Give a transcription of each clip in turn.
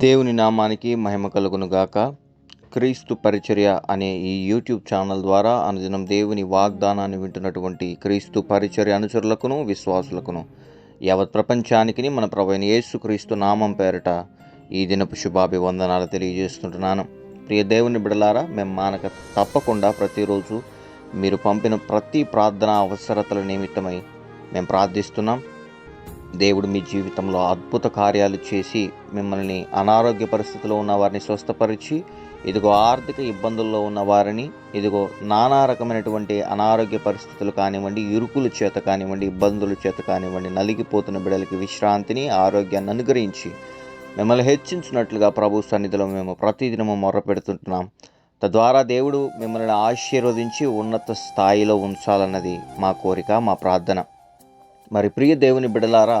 దేవుని నామానికి మహిమ కలుగును గాక. క్రీస్తు పరిచర్య అనే ఈ యూట్యూబ్ ఛానల్ ద్వారా అనుదినం దేవుని వాగ్దానాన్ని వింటున్నటువంటి క్రీస్తు పరిచర్య అనుచరులకును విశ్వాసులకును యావత్ ప్రపంచానికి మన ప్రవైన యేసు క్రీస్తు నామం పేరిట ఈ దినపు శుభాభివందనాలు తెలియజేస్తుంటున్నాను. ప్రియ దేవుని బిడలారా మేము మానక తప్పకుండా ప్రతిరోజు మీరు పంపిన ప్రతి ప్రార్థన అవసరతల నిమిత్తమై మేము ప్రార్థిస్తున్నాం. దేవుడు మీ జీవితంలో అద్భుత కార్యాలు చేసి మిమ్మల్ని అనారోగ్య పరిస్థితిలో ఉన్న వారిని స్వస్థపరిచి ఇదిగో ఆర్థిక ఇబ్బందుల్లో ఉన్న వారిని ఇదిగో నానా రకమైనటువంటి అనారోగ్య పరిస్థితులు కానివ్వండి ఇరుకుల చేత కానివ్వండి ఇబ్బందుల చేత కానివ్వండి నలిగిపోతున్న బిడ్డలకి విశ్రాంతిని ఆరోగ్యాన్ని అనుగ్రహించి మిమ్మల్ని హెచ్చించినట్లుగా ప్రభు సన్నిధిలో మేము ప్రతిదినము మొర్ర పెడుతుంటున్నాం తద్వారా దేవుడు మిమ్మల్ని ఆశీర్వదించి ఉన్నత స్థాయిలో ఉంచాలన్నది మా కోరిక మా ప్రార్థన. మరి ప్రియ దేవుని బిడలారా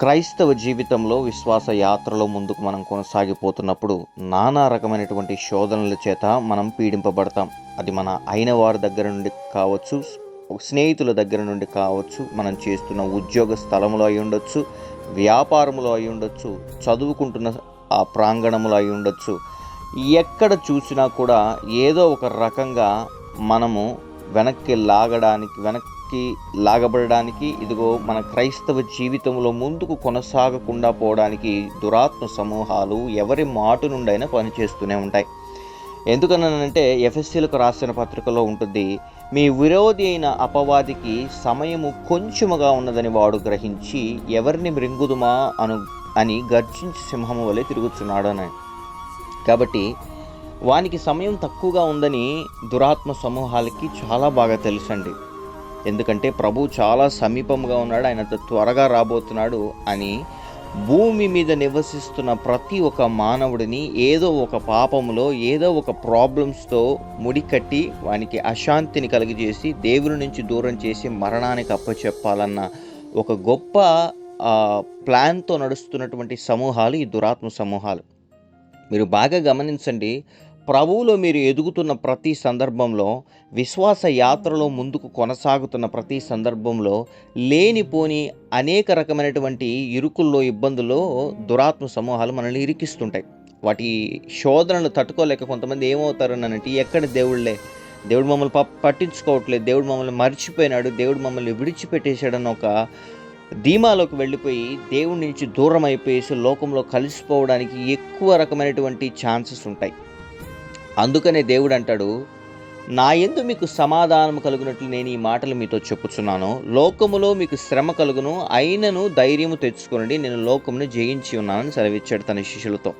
క్రైస్తవ జీవితంలో విశ్వాస యాత్రలో ముందుకు మనం కొనసాగిపోతున్నప్పుడు నానా రకమైనటువంటి శోధనల చేత మనం పీడింపబడతాం. అది మన అయిన వారి దగ్గర నుండి కావచ్చు స్నేహితుల దగ్గర నుండి కావచ్చు మనం చేస్తున్న ఉద్యోగ స్థలంలో అయి ఉండొచ్చు వ్యాపారంలో అయి ఉండొచ్చు చదువుకుంటున్న ఆ ప్రాంగణంలో అయి ఉండొచ్చు. ఎక్కడ చూసినా కూడా ఏదో ఒక రకంగా మనము వెనక్కి లాగడానికి వెనక్కి లాగబడడానికి ఇదిగో మన క్రైస్తవ జీవితంలో ముందుకు కొనసాగకుండా పోవడానికి దురాత్మ సమూహాలు ఎవరి మాటు నుండైనా పనిచేస్తూనే ఉంటాయి. ఎందుకనంటే ఎఫ్ఎస్సీలకు రాసిన పత్రికలో ఉంటుంది మీ విరోధి అయిన అపవాదికి సమయము కొంచెముగా ఉన్నదని వాడు గ్రహించి ఎవరిని మృంగుదుమా అను అని గర్జించి సింహము వలె తిరుగుతున్నాడు అని. కాబట్టి వానికి సమయం తక్కువగా ఉందని దురాత్మ సమూహాలకి చాలా బాగా తెలుసండి. ఎందుకంటే ప్రభు చాలా సమీపంగా ఉన్నాడు. ఆయన త్వరగా రాబోతున్నాడు అని భూమి మీద నివసిస్తున్న ప్రతి ఒక్క మానవుడిని ఏదో ఒక పాపములో ఏదో ఒక ప్రాబ్లమ్స్తో ముడికట్టి వానికి అశాంతిని కలిగజేసి దేవుని నుంచి దూరం చేసి మరణానికి అప్పచెప్పాలన్న ఒక గొప్ప ప్లాన్తో నడుస్తున్నటువంటి సమూహాలు ఈ దురాత్మ సమూహాలు. మీరు బాగా గమనించండి ప్రభువులో మీరు ఎదుగుతున్న ప్రతి సందర్భంలో విశ్వాస యాత్రలో ముందుకు కొనసాగుతున్న ప్రతి సందర్భంలో లేనిపోని అనేక రకమైనటువంటి ఇరుకుల్లో ఇబ్బందుల్లో దురాత్మ సమూహాలు మనల్ని ఇరికిస్తుంటాయి. వాటి శోధనలు తట్టుకోలేక కొంతమంది ఏమవుతారనంటే ఎక్కడ దేవుళ్ళే? దేవుడు మమ్మల్ని ప పట్టించుకోవట్లేదు. దేవుడు మమ్మల్ని మర్చిపోయినాడు. దేవుడు మమ్మల్ని విడిచిపెట్టేశాడని ఒక ధీమాలోకి వెళ్ళిపోయి దేవుడి నుంచి దూరం అయిపోయేసి లోకంలో కలిసిపోవడానికి ఎక్కువ రకమైనటువంటి ఛాన్సెస్ ఉంటాయి. అందుకనే దేవుడు అంటాడు నా ఎందు మీకు సమాధానం కలుగునట్లు నేను ఈ మాటలు మీతో చెప్పుచున్నాను. లోకములో మీకు శ్రమ కలుగును. అయినను ధైర్యము తెచ్చుకోనండి. నేను లోకమును జయించి ఉన్నానని సెలవిచ్చాడు తన శిష్యులతో.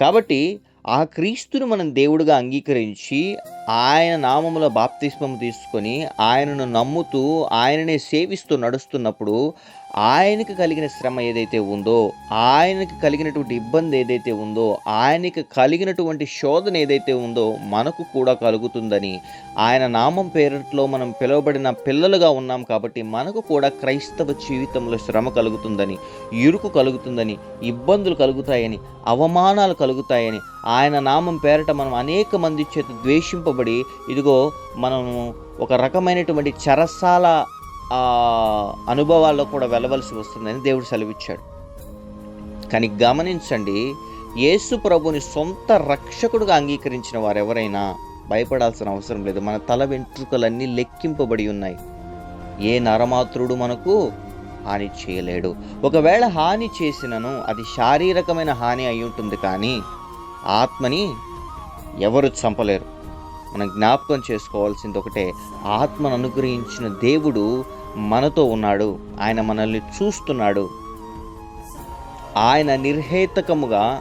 కాబట్టి ఆ క్రీస్తును మనం దేవుడిగా అంగీకరించి ఆయన నామములో బాప్తిస్మం తీసుకొని ఆయనను నమ్ముతూ ఆయననే సేవిస్తూ నడుస్తున్నప్పుడు ఆయనకు కలిగిన శ్రమ ఏదైతే ఉందో ఆయనకు కలిగినటువంటి ఇబ్బంది ఏదైతే ఉందో ఆయనకు కలిగినటువంటి శోధన ఏదైతే ఉందో మనకు కూడా కలుగుతుందని ఆయన నామం పేరుట్లో మనం పిలువబడిన పిల్లలుగా ఉన్నాం కాబట్టి మనకు కూడా క్రైస్తవ జీవితంలో శ్రమ కలుగుతుందని ఇరుకు కలుగుతుందని ఇబ్బందులు కలుగుతాయని అవమానాలు కలుగుతాయని ఆయన నామం పేరట మనం అనేక మంది చేత ద్వేషింపబడి ఇదిగో మనము ఒక రకమైనటువంటి చరసాల అనుభవాల్లో కూడా వెళ్ళవలసి వస్తుందని దేవుడు సెలవిచ్చాడు. కానీ గమనించండి యేసు ప్రభుని సొంత రక్షకుడుగా అంగీకరించిన వారు ఎవరైనా భయపడాల్సిన అవసరం లేదు. మన తల వెంట్రుకలన్నీ లెక్కింపబడి ఉన్నాయి. ఏ నరమాత్రుడు మనకు హాని చేయలేడు. ఒకవేళ హాని చేసినను అది శారీరకమైన హాని అయి ఉంటుంది కానీ ఆత్మని ఎవరు చంపలేరు. మనం జ్ఞాపకం చేసుకోవాల్సింది ఒకటే ఆత్మను అనుగ్రహించిన దేవుడు మనతో ఉన్నాడు. ఆయన మనల్ని చూస్తున్నాడు. ఆయన నిర్హేతకముగా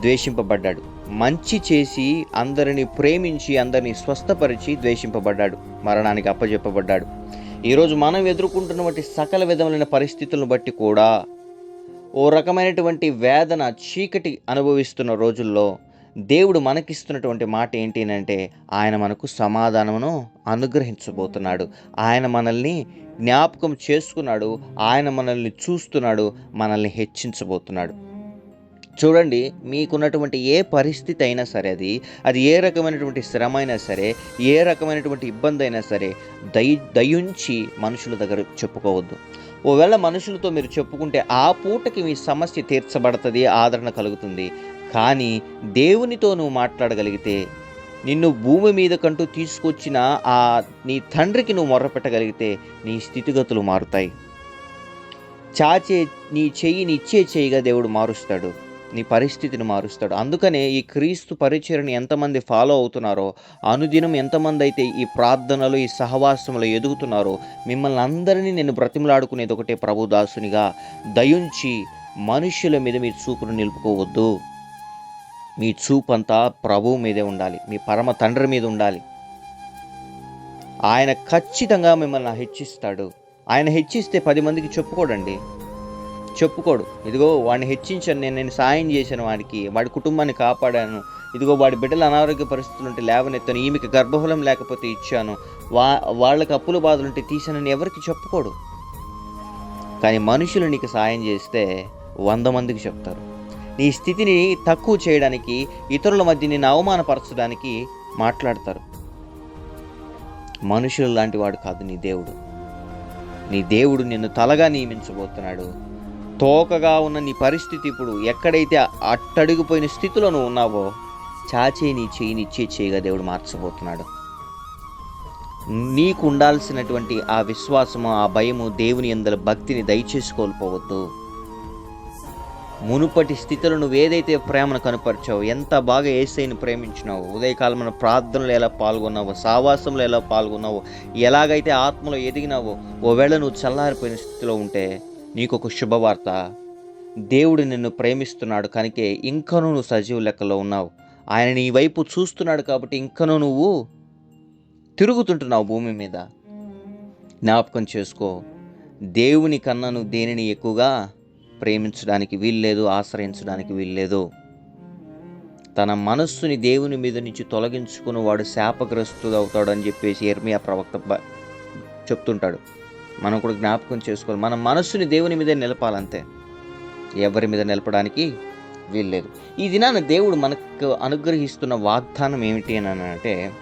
ద్వేషింపబడ్డాడు. మంచి చేసి అందరిని ప్రేమించి అందరిని స్వస్థపరిచి ద్వేషింపబడ్డాడు. మరణానికి అప్పజెప్పబడ్డాడు. ఈరోజు మనం ఎదుర్కొంటున్నటువంటి సకల విధములైన పరిస్థితులను బట్టి కూడా ఓ రకమైనటువంటి వేదన చీకటి అనుభవిస్తున్న రోజుల్లో దేవుడు మనకిస్తున్నటువంటి మాట ఏంటి అంటే ఆయన మనకు సమాధానమును అనుగ్రహించబోతున్నాడు. ఆయన మనల్ని జ్ఞాపకం చేసుకున్నాడు. ఆయన మనల్ని చూస్తున్నాడు. మనల్ని హెచ్చించబోతున్నాడు. చూడండి మీకున్నటువంటి ఏ పరిస్థితి అయినా సరే అది అది ఏ రకమైనటువంటి శ్రమ అయినా సరే ఏ రకమైనటువంటి ఇబ్బంది అయినా సరే దయ దయుంచి మనుషుల దగ్గర చెప్పుకోవద్దు. ఒకవేళ మనుషులతో మీరు చెప్పుకుంటే ఆ పూటకి మీ సమస్య తీర్చబడుతుంది ఆదరణ కలుగుతుంది. కానీ దేవునితో నువ్వు మాట్లాడగలిగితే నిన్ను భూమి మీద కంటూ తీసుకొచ్చిన ఆ నీ తండ్రికి నువ్వు మొర్రపెట్టగలిగితే నీ స్థితిగతులు మారుతాయి. చాచే నీ చెయ్యిని ఇచ్చే చెయ్యిగా దేవుడు మారుస్తాడు. నీ పరిస్థితిని మారుస్తాడు. అందుకనే ఈ క్రీస్తు పరిచయని ఎంతమంది ఫాలో అవుతున్నారో అనుదినం ఎంతమంది అయితే ఈ ప్రార్థనలు ఈ సహవాసంలో ఎదుగుతున్నారో మిమ్మల్ని అందరినీ నేను బ్రతిమలాడుకునేది ఒకటే ప్రభుదాసునిగా దయుంచి మనుష్యుల మీద మీ చూపును నిలుపుకోవద్దు. మీ చూపు అంతా ప్రభువు మీదే ఉండాలి. మీ పరమ తండ్రి మీద ఉండాలి. ఆయన ఖచ్చితంగా మిమ్మల్ని హెచ్చిస్తాడు. ఆయన హెచ్చిస్తే పది మందికి చెప్పుకోడండి. చెప్పుకోడు. ఇదిగో వాడిని హెచ్చించాను నేను నేను సాయం చేశాను వాడికి వాడి కుటుంబాన్ని కాపాడాను. ఇదిగో వాడి బిడ్డల అనారోగ్య పరిస్థితులు ఉంటే లేవనెత్తాను ఈమెకి గర్భఫలం లేకపోతే ఇచ్చాను. వా వాళ్ళకి అప్పుల బాధలు ఉంటే తీసానని ఎవరికి చెప్పుకోడు? కానీ మనుషులు నీకు సాయం చేస్తే వంద మందికి చెప్తారు. నీ స్థితిని తక్కువ చేయడానికి ఇతరుల మధ్య నిన్ను అవమానపరచడానికి మాట్లాడతారు. మనుషులు లాంటి వాడు కాదు నీ దేవుడు. నీ దేవుడు నిన్ను తలగా నియమించబోతున్నాడు. తోకగా ఉన్న నీ పరిస్థితి ఇప్పుడు ఎక్కడైతే అట్టడిగిపోయిన స్థితిలో నువ్వు ఉన్నావో చాచే నీ చేయిని ఇచ్చే చేయగా దేవుడు మార్చబోతున్నాడు. నీకు ఉండాల్సినటువంటి ఆ విశ్వాసము ఆ భయము దేవుని అందరి భక్తిని దయచేసి కోల్పోవద్దు. మునుపటి స్థితిలో నువ్వు ఏదైతే ప్రేమను కనపరిచావు ఎంత బాగా ఏసైని ప్రేమించినావు ఉదయకాలమైన ప్రార్థనలు ఎలా పాల్గొన్నావో సావాసంలో ఎలా పాల్గొన్నావో ఎలాగైతే ఆత్మలో ఎదిగినావో ఓవేళ నువ్వు చల్లారిపోయిన స్థితిలో ఉంటే నీకు ఒక శుభవార్త. దేవుడు నిన్ను ప్రేమిస్తున్నాడు కనుకే ఇంకనూ నువ్వు సజీవ లెక్కలో ఉన్నావు. ఆయన నీ వైపు చూస్తున్నాడు కాబట్టి ఇంకనూ నువ్వు తిరుగుతుంటున్నావు భూమి మీద. జ్ఞాపకం చేసుకో దేవుని కన్నా నువ్వు దేనిని ఎక్కువగా ప్రేమించడానికి వీల్లేదు ఆశ్రయించడానికి వీల్లేదు. తన మనస్సుని దేవుని మీద నుంచి తొలగించుకుని వాడు శాపగ్రస్తుడు అవుతాడని చెప్పేసి ఎర్మియా ప్రవక్త బ- చెప్తుంటాడు. మనం కూడా జ్ఞాపకం చేసుకోవాలి. మన మనస్సుని దేవుని మీద నిలపాలంతే. ఎవరి మీద నిలపడానికి వీల్లేదు. ఈ దినాన దేవుడు మనకు అనుగ్రహిస్తున్న వాగ్దానం ఏమిటి అని అంటే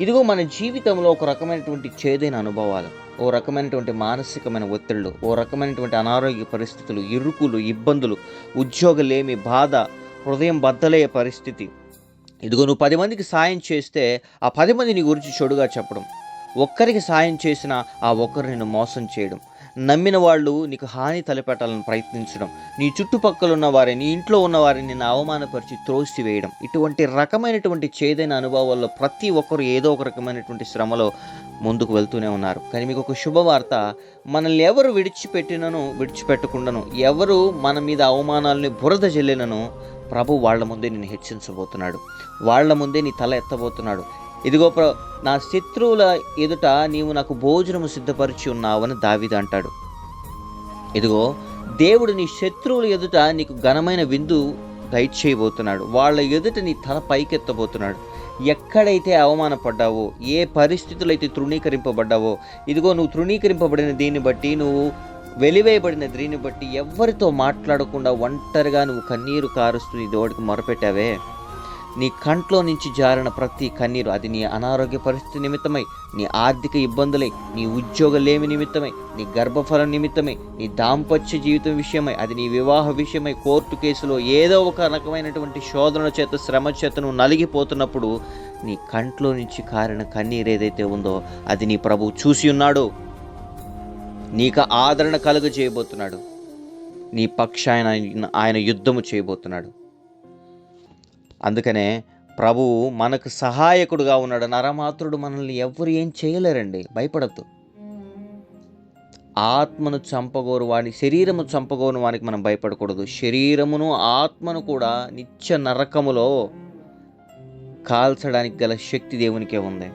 ఇదిగో మన జీవితంలో ఒక రకమైనటువంటి చేదైన అనుభవాలు. ఓ రకమైనటువంటి మానసికమైన ఒత్తిళ్ళు ఓ రకమైనటువంటి అనారోగ్య పరిస్థితులు ఇరుకులు ఇబ్బందులు ఉద్యోగలేమి బాధ హృదయం బద్దలయ్యే పరిస్థితి. ఇదిగో నువ్వు పది మందికి సాయం చేస్తే ఆ పది మంది నీ గురించి చెడుగా చెప్పడం. ఒక్కరికి సాయం చేసిన ఆ ఒక్కరు నిన్ను మోసం చేయడం. నమ్మిన వాళ్ళు నీకు హాని తలపెట్టాలని ప్రయత్నించడం. నీ చుట్టుపక్కల ఉన్న వారిని నీ ఇంట్లో ఉన్న వారిని నిన్ను అవమానపరిచి త్రోసివేయడం. ఇటువంటి రకమైనటువంటి చేదైన అనుభవాల్లో ప్రతి ఒక్కరు ఏదో ఒక రకమైనటువంటి శ్రమలో ముందుకు వెళ్తూనే ఉన్నారు. కానీ మీకు ఒక శుభవార్త మనల్ని ఎవరు విడిచిపెట్టినను విడిచిపెట్టకుండాను ఎవరు మన మీద అవమానాలని బురద జల్లినను ప్రభు వాళ్ళ ముందే నేను హెచ్చించబోతున్నాడు. వాళ్ళ ముందే నీ తల ఎత్తబోతున్నాడు. ఇదిగో ప్ర నా శత్రువుల ఎదుట నీవు నాకు భోజనము సిద్ధపరిచి ఉన్నావని దావిద అంటాడు. ఇదిగో దేవుడు నీ శత్రువుల ఎదుట నీకు ఘనమైన విందు దయచేయబోతున్నాడు. వాళ్ళ ఎదుట నీ తల పైకెత్తబోతున్నాడు. ఎక్కడైతే అవమానపడ్డావో ఏ పరిస్థితులు అయితే తృణీకరింపబడ్డావో ఇదిగో నువ్వు తృణీకరింపబడిన దీన్ని బట్టి నువ్వు వెలివేయబడిన దీన్ని బట్టి ఎవరితో మాట్లాడకుండా ఒంటరిగా నువ్వు కన్నీరు కారుస్తూ నీ దేవుడికి మొరపెట్టావే? నీ కంట్లో నుంచి జారిన ప్రతి కన్నీరు అది నీ అనారోగ్య పరిస్థితి నిమిత్తమై నీ ఆర్థిక ఇబ్బందులై నీ ఉద్యోగలేమి నిమిత్తమై నీ గర్భఫలం నిమిత్తమై నీ దాంపత్య జీవితం విషయమై అది నీ వివాహ విషయమై కోర్టు కేసులో ఏదో ఒక రకమైనటువంటి శోధన చేత శ్రమ చేత నువ్వు నలిగిపోతున్నప్పుడు నీ కంట్లో నుంచి కారిన కన్నీరు ఏదైతే ఉందో అది నీ ప్రభు చూసి ఉన్నాడు. నీకు ఆదరణ కలుగ చేయబోతున్నాడు నీ పక్షాయన ఆయన యుద్ధము చేయబోతున్నాడు. అందుకనే ప్రభువు మనకు సహాయకుడుగా ఉన్నాడు. నరమాత్రుడు మనల్ని ఎవరు ఏం చేయలేరండి. భయపడద్దు. ఆత్మను చంపగోరు వాని శరీరము చంపగోరు వానికి మనం భయపడకూడదు. శరీరమును ఆత్మను కూడా నిత్య నరకములో కాల్చడానికి గల శక్తి దేవునికే ఉంది.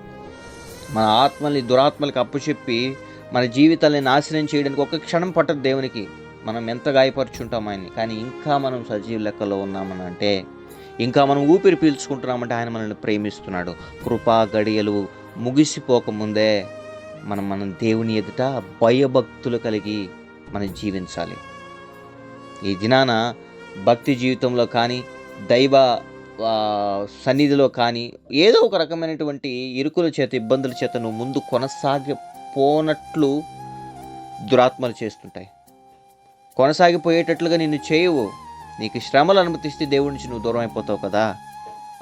మన ఆత్మల్ని దురాత్మలకు అప్పుచెప్పి మన జీవితాన్ని నాశనం చేయడానికి ఒక క్షణం పట్టదు దేవునికి. మనం ఎంత గాయపరుచుంటాం ఆయన్ని. కానీ ఇంకా మనం సజీవ లెక్కలో ఉన్నామని అంటే ఇంకా మనం ఊపిరి పీల్చుకుంటున్నామంటే ఆయన మనల్ని ప్రేమిస్తున్నాడు. కృపా గడియలు ముగిసిపోకముందే మనం మనం దేవుని ఎదుట భయభక్తులు కలిగి మనం జీవించాలి. ఈ దినాన భక్తి జీవితంలో కానీ దైవ సన్నిధిలో కానీ ఏదో ఒక రకమైనటువంటి ఇరుకుల చేత ఇబ్బందుల చేత నువ్వు ముందు కొనసాగిపోనట్లు దురాత్మలు చేస్తుంటాయి. కొనసాగిపోయేటట్లుగా నిన్ను చేయవు. నీకు శ్రమలు అనుమతిస్తే దేవుడి నుంచి నువ్వు దూరం అయిపోతావు కదా.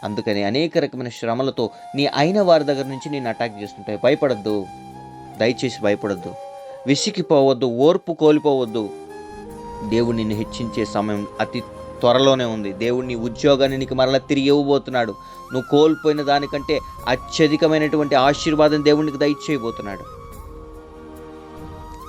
అందుకని అనేక రకమైన శ్రమలతో నీ అయిన వారి దగ్గర నుంచి నేను అటాక్ చేస్తుంటాయి. భయపడద్దు. దయచేసి భయపడద్దు. విసిగిపోవద్దు ఓర్పు కోల్పోవద్దు. దేవుడు నిన్ను హెచ్చించే సమయం అతి త్వరలోనే ఉంది. దేవుడు నీ ఉద్యోగాన్ని నీకు మరలా తిరిగి ఇవ్వబోతున్నాడు. నువ్వు కోల్పోయిన దానికంటే అత్యధికమైనటువంటి ఆశీర్వాదం దేవునికి దయచేయబోతున్నాడు.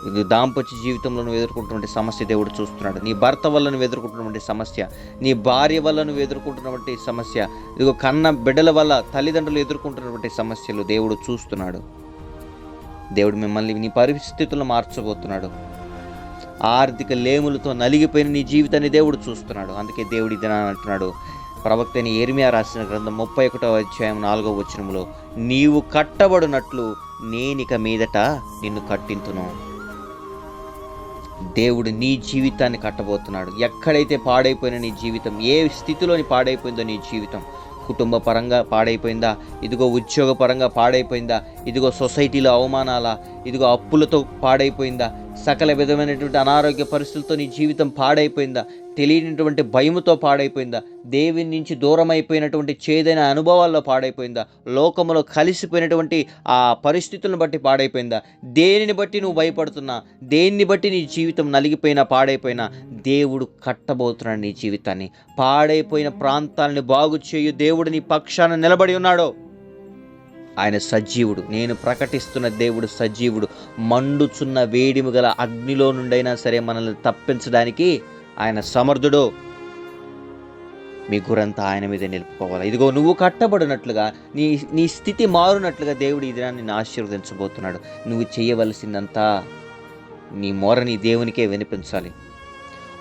ఇది దాంపత్య జీవితంలో నువ్వు ఎదుర్కొంటున్నటువంటి సమస్య దేవుడు చూస్తున్నాడు. నీ భర్త వల్ల నువ్వు ఎదుర్కొంటున్నటువంటి సమస్య నీ భార్య వల్ల నువ్వు ఎదుర్కొంటున్నటువంటి సమస్య ఇదిగో కన్న బిడ్డల వల్ల తల్లిదండ్రులు ఎదుర్కొంటున్నటువంటి సమస్యలు దేవుడు చూస్తున్నాడు. దేవుడు మిమ్మల్ని నీ పరిస్థితులు మార్చబోతున్నాడు. ఆర్థిక లేములతో నలిగిపోయిన నీ జీవితాన్ని దేవుడు చూస్తున్నాడు. అందుకే దేవుడు ఇది అంటున్నాడు. ప్రవక్త అయిన ఏర్మియా రాసిన గ్రంథం ముప్పై ఒకటో అధ్యాయం నాలుగో వచనంలో నీవు కట్టబడినట్లు నేనిక మీదట నిన్ను కట్టింతును. దేవుడు నీ జీవితాన్ని కట్టబోతున్నాడు. ఎక్కడైతే పాడైపోయిన నీ జీవితం ఏ స్థితిలోని పాడైపోయిందో నీ జీవితం కుటుంబ పరంగా పాడైపోయిందా? ఇదిగో ఉద్యోగ పరంగా పాడైపోయిందా? ఇదిగో సొసైటీలో అవమానాలా? ఇదిగో అప్పులతో పాడైపోయిందా? సకల విధమైనటువంటి అనారోగ్య పరిస్థితులతో నీ జీవితం పాడైపోయిందా? తెలియనటువంటి భయముతో పాడైపోయిందా? దేవుని నుంచి దూరం అయిపోయినటువంటి చేదైన అనుభవాల్లో పాడైపోయిందా? లోకములో కలిసిపోయినటువంటి ఆ పరిస్థితులను బట్టి పాడైపోయిందా? దేనిని బట్టి నువ్వు భయపడుతున్నా? దేన్ని బట్టి నీ జీవితం నలిగిపోయినా పాడైపోయినా? దేవుడు కట్టబోతున్నాడు నీ జీవితాన్ని. పాడైపోయిన ప్రాంతాలని బాగు చేయు దేవుడు నీ పక్షాన నిలబడి ఉన్నాడో. ఆయన సజీవుడు. నేను ప్రకటిస్తున్న దేవుడు సజీవుడు. మండుచున్న వేడిమి గల అగ్నిలో నుండైనా సరే మనల్ని తప్పించడానికి ఆయన సమర్థుడు. మీ గురంతా ఆయన మీద నిలుపుకోవాలి? ఇదిగో నువ్వు కట్టబడినట్లుగా నీ నీ స్థితి మారునట్లుగా దేవుడు ఈ దినాన్ని నిన్ను ఆశీర్వదించబోతున్నాడు. నువ్వు చేయవలసిందంతా నీ మొరని దేవునికే వినిపించాలి.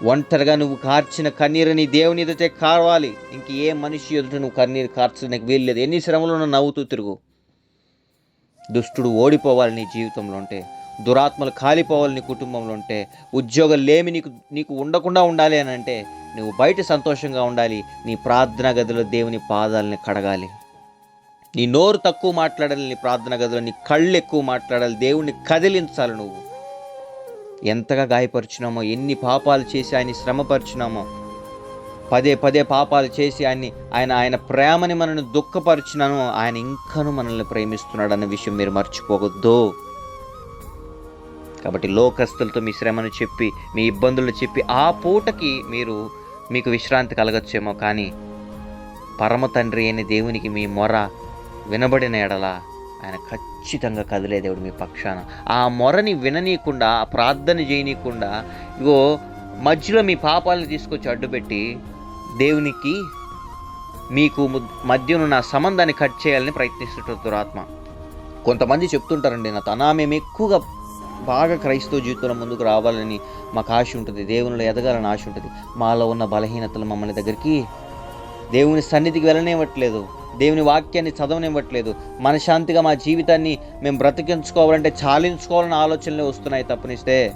ఒంటరిగా నువ్వు కార్చిన కన్నీరు నీ దేవుని ఎదుటే కావాలి. ఇంక ఏ మనిషి ఎదుట నువ్వు కన్నీరు కార్చడానికి వీల్లేదు ఎన్ని శ్రమలను నవ్వుతూ తిరుగు. దుష్టుడు ఓడిపోవాలి నీ జీవితంలో ఉంటే. దురాత్మలు కాలిపోవాలి నీ కుటుంబంలో ఉంటే ఉద్యోగం లేమి నీకు నీకు ఉండకుండా ఉండాలి అని అంటే నువ్వు బయట సంతోషంగా ఉండాలి. నీ ప్రార్థనా గదిలో దేవుని పాదాలని కడగాలి. నీ నోరు తక్కువ మాట్లాడాలి నీ ప్రార్థన గదిలో నీ కళ్ళు ఎక్కువ మాట్లాడాలి. దేవుణ్ణి కదిలించాలి నువ్వు. ఎంతగా గాయపరిచినామో ఎన్ని పాపాలు చేసి ఆయన శ్రమపరిచినామో పదే పదే పాపాలు చేసి ఆయన్ని ఆయన ఆయన ప్రేమని మనల్ని దుఃఖపరిచినాను ఆయన ఇంకను మనల్ని ప్రేమిస్తున్నాడు అన్న విషయం మీరు మర్చిపోవద్దు. కాబట్టి లోకస్తులతో మీ శ్రమను చెప్పి మీ ఇబ్బందులు చెప్పి ఆ పూటకి మీరు మీకు విశ్రాంతి కలగచ్చేమో కానీ పరమ తండ్రి అయిన దేవునికి మీ మొర వినబడిన ఎడల ఆయన ఖచ్చితంగా కదిలే దేవుడు మీ పక్షాన. ఆ మొరని విననీయకుండా ఆ ప్రార్థన చేయనీయకుండా ఇగో మధ్యలో మీ పాపాలను తీసుకొచ్చి అడ్డుపెట్టి దేవునికి మీకు ము- మధ్యనున్న సంబంధాన్ని కట్ చేయాలని ప్రయత్నిస్తుంటారు దురాత్మ. కొంతమంది చెప్తుంటారండి నా తన మేము ఎక్కువగా బాగా క్రైస్తవ జీవితంలో ముందుకు రావాలని మాకు ఆశ ఉంటుంది. దేవునిలో ఎదగాలని ఆశ ఉంటుంది. మాలో ఉన్న బలహీనతలు మమ్మల్ని దగ్గరికి దేవుని సన్నిధికి వెళ్ళనివ్వట్లేదు. దేవుని వాక్యాన్ని చదవనివ్వట్లేదు. మనశాంతిగా మా జీవితాన్ని మేము బ్రతికించుకోవాలంటే చాలించుకోవాలని ఆలోచనలే వస్తున్నాయి తప్పనిస్తే.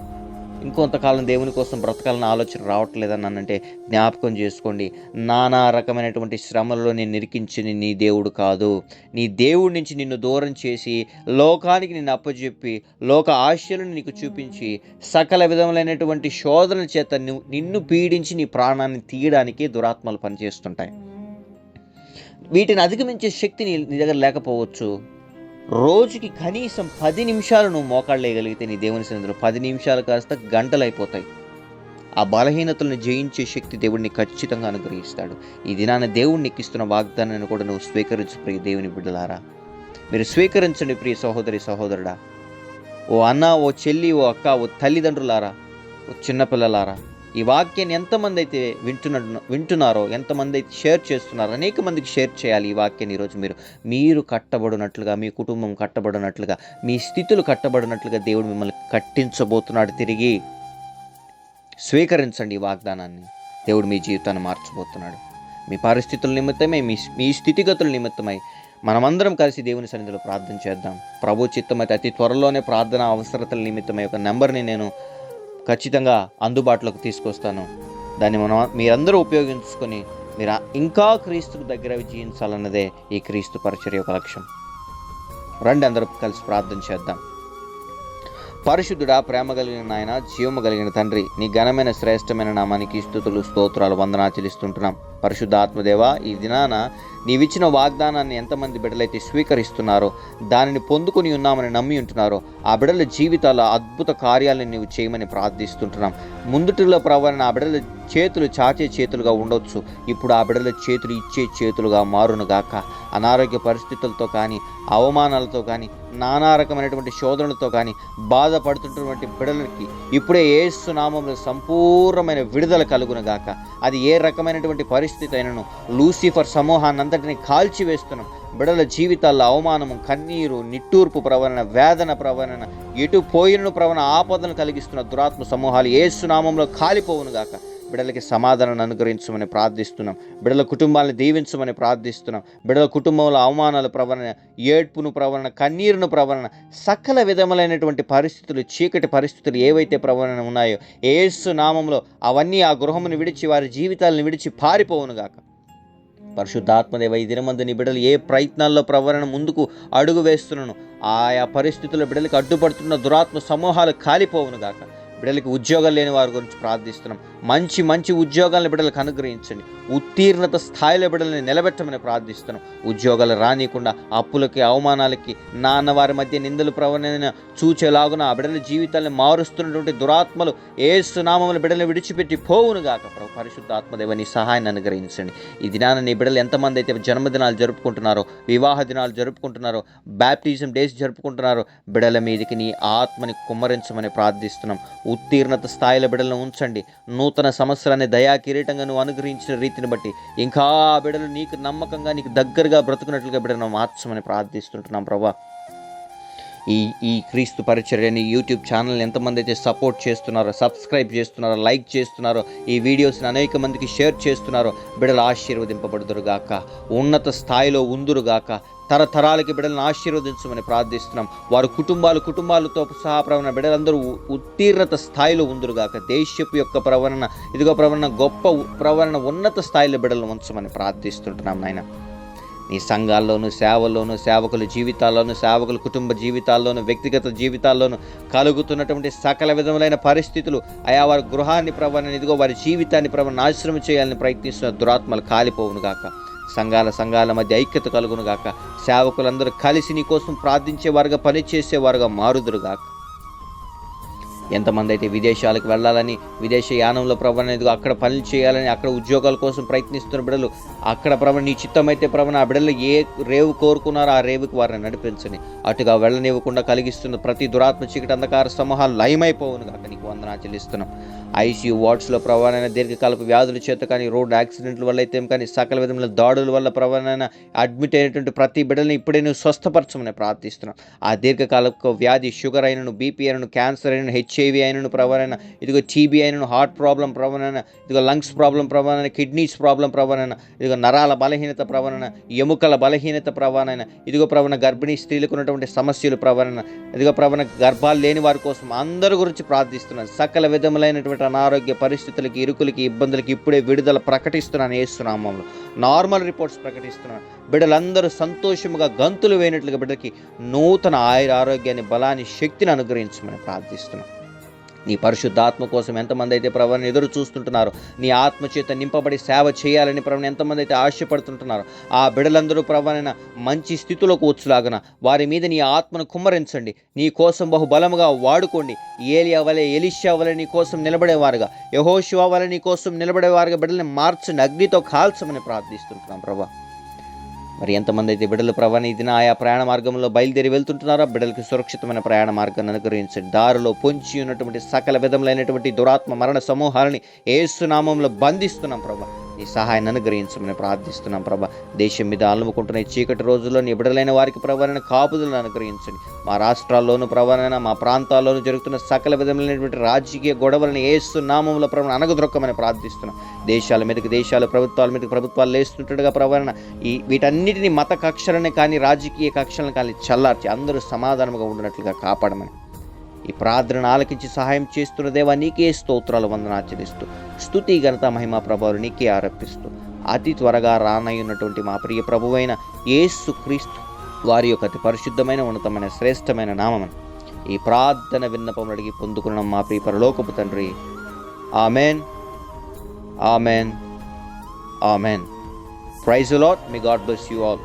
ఇంకొంతకాలం దేవుని కోసం బ్రతకాలన్న ఆలోచన రావట్లేదని అనంటే జ్ఞాపకం చేసుకోండి. నానా రకమైనటువంటి శ్రమలలో నేను నిరికించిన నీ దేవుడు కాదు. నీ దేవుడి నుంచి నిన్ను దూరం చేసి లోకానికి నిన్ను అప్పచెప్పి లోక ఆశలను నీకు చూపించి సకల విధములైనటువంటి శోధన చేత నిన్ను పీడించి నీ ప్రాణాన్ని తీయడానికి దురాత్మలు పనిచేస్తుంటాయి. వీటిని అధిగమించే శక్తి నీ నీ దగ్గర లేకపోవచ్చు. రోజుకి కనీసం పది నిమిషాలు నువ్వు మోకాళ్ళేయగలిగితే నీ దేవుని సన్నిధిలో పది నిమిషాలు కాస్త గంటలు అయిపోతాయి ఆ బలహీనతలను జయించే శక్తి దేవుడిని ఖచ్చితంగా అనుగ్రహిస్తాడు. ఈ దినాన దేవుడిని ఎక్కిస్తున్న వాగ్దానాన్ని కూడా నువ్వు స్వీకరించు ప్రియ దేవుని బిడ్డలారా. మీరు స్వీకరించండి ప్రియ సహోదరి సహోదరుడా. ఓ అన్న ఓ చెల్లి ఓ అక్క ఓ తల్లిదండ్రులారా ఓ చిన్నపిల్లలారా. ఈ వాక్యాన్ని ఎంతమంది అయితే వింటున్న వింటున్నారో ఎంతమంది అయితే షేర్ చేస్తున్నారో అనేక మందికి షేర్ చేయాలి ఈ వాక్యాన్ని ఈరోజు మీరు. మీరు కట్టబడినట్లుగా మీ కుటుంబం కట్టబడినట్లుగా మీ స్థితులు కట్టబడినట్లుగా దేవుడు మిమ్మల్ని కట్టించబోతున్నాడు. తిరిగి స్వీకరించండి ఈ వాగ్దానాన్ని. దేవుడు మీ జీవితాన్ని మార్చబోతున్నాడు. మీ పరిస్థితుల నిమిత్తమై మీ మీ స్థితిగతుల నిమిత్తమై మనమందరం కలిసి దేవుని సన్నిధిలో ప్రార్థన చేద్దాం. ప్రభు చిత్తమైతే అతి త్వరలోనే ప్రార్థన అవసరతల నిమిత్తమై ఒక నెంబర్ని నేను ఖచ్చితంగా అందుబాటులోకి తీసుకొస్తాను. దాన్ని మనం మీరందరూ ఉపయోగించుకొని మీరు ఇంకా క్రీస్తుకు దగ్గర జీవించాలన్నదే ఈ క్రీస్తు పరిచర్య యొక్క లక్ష్యం. రండి అందరూ కలిసి ప్రార్థన చేద్దాం. పరిశుద్ధుడా ప్రేమ కలిగిన నాయన జీవము కలిగిన తండ్రి నీ ఘనమైన శ్రేష్టమైన నామానికి స్థుతులు స్తోత్రాలు వందనా చెల్లిస్తుంటున్నాం. పరిశుద్ధాత్మదేవా ఈ దినాన నీవిచ్చిన వాగ్దానాన్ని ఎంతమంది బిడ్డలైతే స్వీకరిస్తున్నారో దానిని పొందుకుని ఉన్నామని నమ్మి ఉంటున్నారో ఆ బిడ్డల జీవితాల అద్భుత కార్యాలను నీవు చేయమని ప్రార్థిస్తుంటున్నాం. ముందుటిలో ప్రవరణ ఆ బిడ్డల చేతులు చాచే చేతులుగా ఉండొచ్చు. ఇప్పుడు ఆ బిడ్డల చేతులు ఇచ్చే చేతులుగా మారును గాక. అనారోగ్య పరిస్థితులతో కానీ అవమానాలతో కానీ నానా రకమైనటువంటి శోధనలతో కానీ బాధపడుతున్నటువంటి బిడ్డలకి ఇప్పుడే ఏసు నామంలో సంపూర్ణమైన విడుదల కలుగునుగాక అది ఏ రకమైనటువంటి పరిస్థితి అయినను లూసిఫర్ సమూహాన్ని అంతటిని కాల్చివేస్తున్నాం బిడల జీవితాల్లో అవమానము కన్నీరు నిట్టూర్పు ప్రవరణ వేదన ప్రవరణ ఎటు పోయిన ప్రవణ ఆపదను కలిగిస్తున్న దురాత్మ సమూహాలు ఏసునామంలో కాలిపోవును గాక బిడలకి సమాధానాన్ని అనుగ్రహించమని ప్రార్థిస్తున్నాం. బిడల కుటుంబాలను దీవించమని ప్రార్థిస్తున్నాం. బిడల కుటుంబంలో అవమానాల ప్రవరణ ఏడ్పును ప్రవరణ కన్నీరును ప్రవరణ సకల విధములైనటువంటి పరిస్థితులు చీకటి పరిస్థితులు ఏవైతే ప్రవరణ ఉన్నాయో ఏసు నామంలో అవన్నీ ఆ గృహమును విడిచి వారి జీవితాలను విడిచి పారిపోవునుగాక పరిశుద్ధాత్మదేవ ఈ దినమందు నీ బిడ్డలు ఏ ప్రయత్నాల్లో ప్రవరణ ముందుకు అడుగు వేస్తున్నాను ఆయా పరిస్థితుల్లో బిడ్డలకు అడ్డుపడుతున్న దురాత్మ సమూహాలు కాలిపోవును గాక. బిడ్డలకి ఉద్యోగాలు లేని వారి గురించి ప్రార్థిస్తున్నాం. మంచి మంచి ఉద్యోగాలను బిడ్డలకు అనుగ్రహించండి. ఉత్తీర్ణత స్థాయిలో బిడ్డల్ని నిలబెట్టమని ప్రార్థిస్తున్నాం. ఉద్యోగాలు రానియకుండా అప్పులకి అవమానాలకి నాన్న వారి మధ్య నిందలు ప్రవణ చూచేలాగున ఆ బిడ్డల జీవితాలను మారుస్తున్నటువంటి దురాత్మలు ఏ సునామములు బిడ్డలను విడిచిపెట్టి పోవును గాక ప్రభు. పరిశుద్ధ ఆత్మదేవ నీ సహాయాన్ని అనుగ్రహించండి. ఈ దినాన నీ బిడ్డలు ఎంతమంది అయితే జన్మదినాలు జరుపుకుంటున్నారో వివాహ దినాలు జరుపుకుంటున్నారో బ్యాప్టిజం డేస్ జరుపుకుంటున్నారో బిడల మీదకి నీ ఆత్మని కుమ్మరించమని ప్రార్థిస్తున్నాం. ఉత్తీర్ణత స్థాయిల బిడలను ఉంచండి. నూతన సంవత్సరాన్ని దయా కిరీటంగా నువ్వు అనుగ్రహించిన రీతిని బట్టి ఇంకా ఆ బిడలు నీకు నమ్మకంగా నీకు దగ్గరగా బ్రతుకున్నట్లుగా బిడలను మార్చమని ప్రార్థిస్తుంటున్నాం ప్రభా. ఈ ఈ క్రీస్తు పరిచర్యని యూట్యూబ్ ఛానల్ని ఎంతమంది అయితే సపోర్ట్ చేస్తున్నారో సబ్స్క్రైబ్ చేస్తున్నారో లైక్ చేస్తున్నారో ఈ వీడియోస్ని అనేక మందికి షేర్ చేస్తున్నారో బిడలు ఆశీర్వదింపబడుదురుగాక ఉన్నత స్థాయిలో ఉందురుగాక తరతరాలకి బిడ్డలను ఆశీర్వదించమని ప్రార్థిస్తున్నాం. వారి కుటుంబాలు కుటుంబాలతో సహా ప్రవణ బిడ్డలందరూ ఉత్తీర్ణత స్థాయిలో ఉందురుగాక దేశపు యొక్క ప్రవరణ ఇదిగో ప్రవరణ గొప్ప ప్రవరణ ఉన్నత స్థాయిలో బిడ్డలను ఉంచమని ప్రార్థిస్తుంటున్నాం నాయన. నీ సంఘాల్లోనూ సేవల్లోనూ సేవకుల జీవితాల్లోనూ సేవకుల కుటుంబ జీవితాల్లోనూ వ్యక్తిగత జీవితాల్లోనూ కలుగుతున్నటువంటి సకల విధములైన పరిస్థితులు అయా వారి గృహాన్ని ప్రవణ ఇదిగో వారి జీవితాన్ని ప్రవణ నాశనం చేయాలని ప్రయత్నిస్తున్న దురాత్మలు కాలిపోవును గాక. సంఘాల సంఘాల మధ్య ఐక్యత కలుగును గాక. సేవకులందరూ కలిసి నీ కోసం ప్రార్థించేవారుగా పనిచేసేవారుగా మారుదురుగాక ఎంతమంది అయితే విదేశాలకు వెళ్ళాలని విదేశ యానంలో ప్రభు అనేది అక్కడ పనులు చేయాలని అక్కడ ఉద్యోగాల కోసం ప్రయత్నిస్తున్న బిడ్డలు అక్కడ ప్రవణ నీ చిత్తం అయితే ప్రవణ ఆ బిడ్డలు ఏ రేవు కోరుకున్నారో ఆ రేవుకి వారిని నడిపించని అటుగా వెళ్ళనివ్వకుండా కలిగిస్తున్న ప్రతి దురాత్మ చీకటి అంధకార సమూహాలు లయమైపోవును కాక నీకు వందనా చెల్లిస్తున్నాం. ఐసీయూ వార్డ్స్లో ప్రవణమైన దీర్ఘకాలపు వ్యాధుల చేత కానీ రోడ్ యాక్సిడెంట్ల వల్ల అయితే కానీ సకల విధముల దాడుల వల్ల ప్రవణమైన అడ్మిట్ అయినటువంటి ప్రతి బిడ్డలను ఇప్పుడే నువ్వు స్వస్థపరచమని ప్రార్థిస్తున్నాం. ఆ దీర్ఘకాలపు వ్యాధి షుగర్ అయినను బీపీ అయినను క్యాన్సర్ అయినను హెచ్ఐవి అయినను ప్రవణన ఇదిగో టీబీ అయినను హార్ట్ ప్రాబ్లం ప్రవణన ఇదిగో లంగ్స్ ప్రాబ్లం ప్రవణన కిడ్నీస్ ప్రాబ్లం ప్రవణన ఇదిగో నరాల బలహీనత ప్రవణన ఎముకల బలహీనత ప్రవణన ఇదిగో ప్రవణ గర్భిణీ స్త్రీలకు ఉన్నటువంటి సమస్యలు ప్రవణన ఇదిగో ప్రవణ గర్భాలు లేని వారి కోసం అందరి గురించి ప్రార్థిస్తున్నాను. సకల విధములైనటువంటి అనారోగ్య పరిస్థితులకి ఇరుకులకి ఇబ్బందులకి ఇప్పుడే విడుదల ప్రకటిస్తున్నాను ఏసునామంలో నార్మల్ రిపోర్ట్స్ ప్రకటిస్తున్నాను. బిడ్డలందరూ సంతోషముగా గంతులు వేయనట్లుగా బిడ్డకి నూతన ఆయుర ఆరోగ్యాన్ని బలాన్ని శక్తిని అనుగ్రహించమని ప్రార్థిస్తున్నాను. నీ పరిశుద్ధాత్మ కోసం ఎంతమంది అయితే ప్రభుని ఎదురు చూస్తుంటున్నారు నీ ఆత్మ చేత నింపబడి సేవ చేయాలని ప్రభుని ఎంతమంది అయితే ఆశపడుతుంటున్నారో ఆ బిడలందరూ ప్రభునైనా మంచి స్థితిలోకి వచ్చులాగన వారి మీద నీ ఆత్మను కుమ్మరించండి. నీ కోసం బహుబలముగా వాడుకోండి. ఏలియా వలె ఎలిషా వలె నీ కోసం నిలబడేవారుగా యహోశివా వలె నీ కోసం నిలబడేవారుగా బిడ్డల్ని మార్చండి. అగ్నితో కాల్చమని ప్రార్థిస్తుంటున్నాం ప్రభా. మరి ఎంతమంది అయితే బిడ్డలు ప్రవణ దిన ఆయా ప్రయాణ మార్గంలో బయలుదేరి వెళ్తుంటున్నారో బిడ్డలకి సురక్షితమైన ప్రయాణ మార్గాన్ని అనుగ్రహించండి. దారిలో పొంచి ఉన్నటువంటి సకల విధములైనటువంటి దురాత్మ మరణ సమూహాలని ఏసునామంలో బంధిస్తున్నాం ప్రభా. నీ సహాయాన్ని అనుగ్రహించమని ప్రార్థిస్తున్నాం ప్రభా. దేశం మీద అలుముకుంటున్న చీకటి రోజుల్లో నిబిడలైన వారికి ప్రవరణ కాపుదలను అనుగ్రహించండి. మా రాష్ట్రాల్లోనూ ప్రవరణ మా ప్రాంతాల్లోనూ జరుగుతున్న సకల విధములైనటువంటి రాజకీయ గొడవలను వేస్తు నామంలో ప్రవణ అనగదొక్కమని ప్రార్థిస్తున్నాం. దేశాల మీదకి దేశాలు ప్రభుత్వాల మీదకి ప్రభుత్వాలు లేస్తుంటట్టుగా ప్రవరణ ఈ వీటన్నిటిని మత కక్షలను కానీ రాజకీయ కక్షలను కానీ చల్లార్చి అందరూ సమాధానంగా ఉండినట్లుగా కాపాడమని ఈ ప్రార్థన ఆలకించి సహాయం చేస్తున్న దేవా నీకే స్తోత్రాలు వందనాచరిస్తూ స్తుతి ఘనత మహిమ ప్రభావాలు నీకే ఆరోపిస్తూ అతి త్వరగా రానయ్యున్నటువంటి మా ప్రియ ప్రభువైన యేసు క్రీస్తు వారి యొక్క అతి పరిశుద్ధమైన ఉన్నతమైన శ్రేష్టమైన నామమని ఈ ప్రార్థన విన్నపం అడిగి పొందుకున్న మా ప్రియ పరలోకపు తండ్రి. Amen. Amen. Amen. Praise Lord me God bless you all.